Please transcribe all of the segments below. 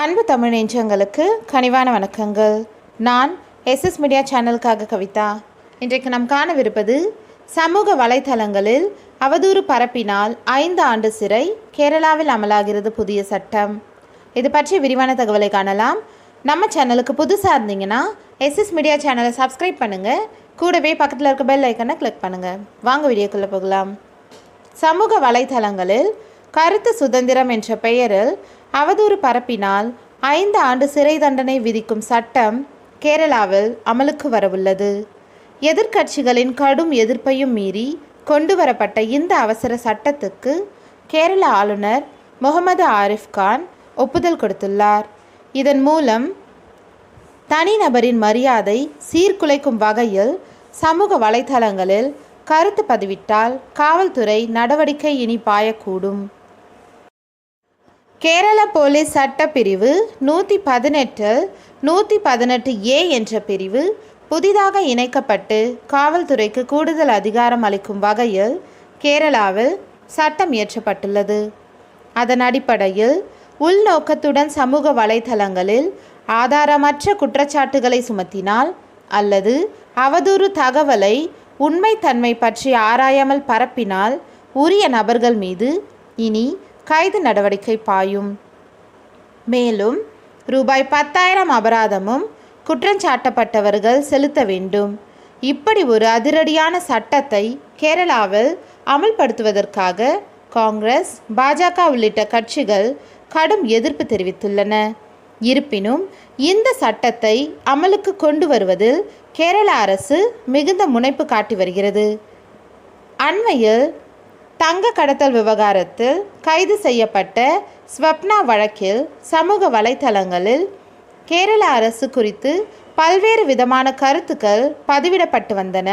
அன்பு தமிழ் நெஞ்சங்களுக்கு கனிவான வணக்கங்கள். நான் எஸ்எஸ் மீடியா சேனலுக்காக கவிதா. இன்றைக்கு நாம் காணவிருப்பது சமூக வலைதளங்களில் அவதூறு பரப்பினால் ஐந்து ஆண்டு சிறை கேரளாவில் அமலாகிறது புதிய சட்டம். இது பற்றி விரிவான தகவலை காணலாம். நம்ம சேனலுக்கு புதுசாக இருந்தீங்கன்னா எஸ்எஸ் மீடியா சேனலை சப்ஸ்கிரைப் பண்ணுங்கள் கூடவே பக்கத்தில் இருக்க பெல் ஐக்கனை கிளிக் பண்ணுங்கள் வாங்க வீடியோக்குள்ளே போகலாம். சமூக வலைதளங்களில் கருத்து சுதந்திரம் என்ற பெயரில் அவதூறு பரப்பினால் ஐந்து ஆண்டு சிறை தண்டனை விதிக்கும் சட்டம் கேரளாவில் அமலுக்கு வரவுள்ளது. எதிர்க்கட்சிகளின் கடும் எதிர்ப்பையும் மீறி கொண்டு வரப்பட்ட இந்த அவசர சட்டத்துக்கு கேரள ஆளுநர் முகமது ஆரிஃப் கான் ஒப்புதல் கொடுத்துள்ளார். இதன் மூலம் தனிநபரின் மரியாதை சீர்குலைக்கும் வகையில் சமூக வலைதளங்களில் கருத்து பதிவிட்டால் காவல்துறை நடவடிக்கை இனி பாயக்கூடும். கேரள போலீஸ் சட்டப்பிரிவு நூற்றி பதினெட்டில் நூற்றி பதினெட்டு ஏ என்ற பிரிவு புதிதாக இணைக்கப்பட்டு காவல்துறைக்கு கூடுதல் அதிகாரம் அளிக்கும் வகையில் கேரளாவில் சட்டம் இயற்றப்பட்டுள்ளது. அதன் அடிப்படையில் உள்நோக்கத்துடன் சமூக வலைதளங்களில் ஆதாரமற்ற குற்றச்சாட்டுகளை சுமத்தினால் அல்லது அவதூறு தகவலை உண்மைத்தன்மை பற்றி ஆராயாமல் பரப்பினால் உரிய நபர்கள் மீது இனி கைது நடவடிக்கை பாயும். மேலும் ரூபாய் பத்தாயிரம் அபராதமும் குற்றஞ்சாட்டப்பட்டவர்கள் செலுத்த வேண்டும். இப்படி ஒரு அதிரடியான சட்டத்தை கேரளாவில் அமல்படுத்துவதற்காக காங்கிரஸ் பாஜக உள்ளிட்ட கட்சிகள் கடும் எதிர்ப்பு தெரிவித்துள்ளன. இருப்பினும் இந்த சட்டத்தை அமலுக்கு கொண்டு வருவதில் கேரள அரசு மிகுந்த முனைப்பு காட்டி வருகிறது. அண்மையில் தங்க கடத்தல் விவகாரத்தில் கைது செய்யப்பட்ட ஸ்வப்னா வழக்கில் சமூக வலைத்தளங்களில் கேரள அரசு குறித்து பல்வேறு விதமான கருத்துக்கள் பதிவிடப்பட்டு வந்தன.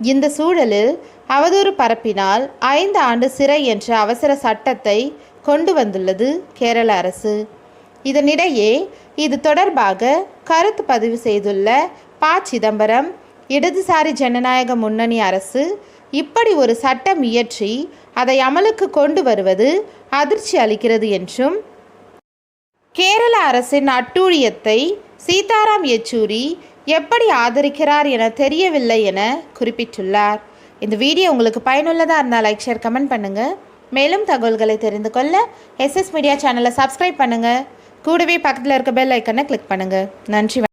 இந்த சூழலில் அவதூறு பரப்பினால் ஐந்து ஆண்டு சிறை என்ற அவசர சட்டத்தை கொண்டு வந்துள்ளது கேரள அரசு. இதனிடையே இது தொடர்பாக கருத்து பதிவு செய்துள்ள ப. சிதம்பரம் இடதுசாரி ஜனநாயக முன்னணி அரசு இப்படி ஒரு சட்டம் இயற்றி அதை அமலுக்கு கொண்டு வருவது அதிர்ச்சி அளிக்கிறது என்றும் கேரள அரசின் அட்டூழியத்தை சீதாராம் யெச்சூரி எப்படி ஆதரிக்கிறார் என தெரியவில்லை என குறிப்பிட்டுள்ளார். இந்த வீடியோ உங்களுக்கு பயனுள்ளதாக இருந்தால் லைக் ஷேர் கமெண்ட் பண்ணுங்கள் மேலும் தகவல்களை தெரிந்து கொள்ள எஸ்எஸ் மீடியா சேனலை சப்ஸ்கிரைப் பண்ணுங்கள் கூடவே பக்கத்தில் இருக்க பெல் ஐக்கனை கிளிக் பண்ணுங்கள் நன்றி